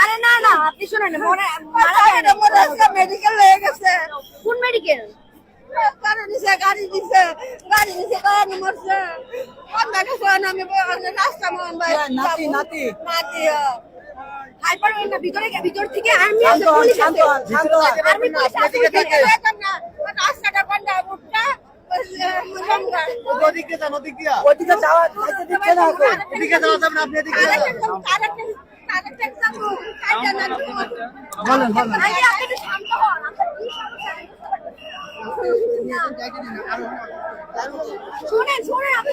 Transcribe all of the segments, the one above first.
আরে না না আপনি শুনেন মারা যায় না মরে গেছে মেডিকেল হয়ে গেছে। কোন মেডিকেল গাড়ি নিচে গাড়ি নিচে মরছে। আমরা গেছে আমি রাস্তা মন ভাই নাতি নাতি। নাতি হাইপার ভিতরে ভিতর থেকে আর্মি আছে পুলিশ। আর্মি পুলিশ আছে এদিকে থেকে। রাস্তাটা বন্ধ উঠটা ওদিকে যান ওদিক দিয়া ওদিকে যাওয়া যাইতে দিচ্ছে না এদিকে যাওয়া যাবে না আপনি এদিকে যান বলেন বলেন শুনেন শুনেন আপনি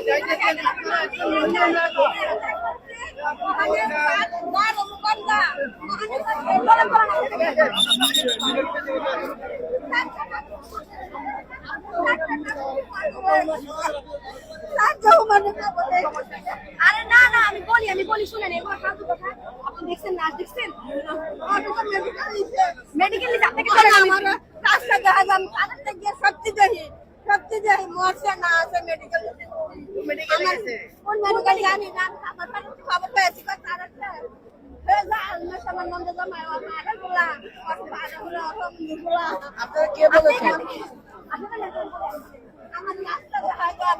আরে না না আমি বলি আমি বলি শুনেন এগুলো ফালতু কথা। আপনি দেখছেন নাচ দেখছেন? মেডিকেল আপনাকে আমার রাস্তা দেখা যান তাদের গিয়ে সত্যি দেখি সত্যি দেখি মরছে না আছে মেডিকেল মেডিকেল কোন মেডিকেল জানি না আমার খবর পেয়েছি গুলা আপনারা কে বলেছেন আমার রাস্তা দেখা যান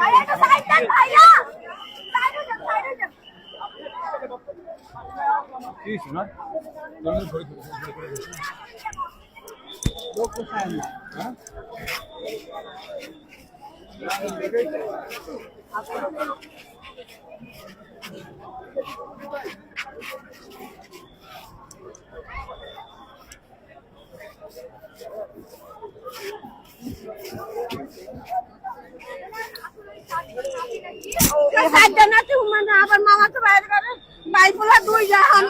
ভাইয়া একটা সাইড দেন ভাইয়া সাইড হয়ে যান সাইড হয়ে যান লোক কোথায় না সাইডটা না আবার মামা তো বাইরে করে বাইপুলা দুই যা আমি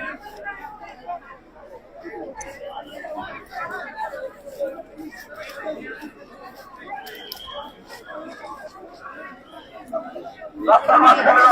Yeah.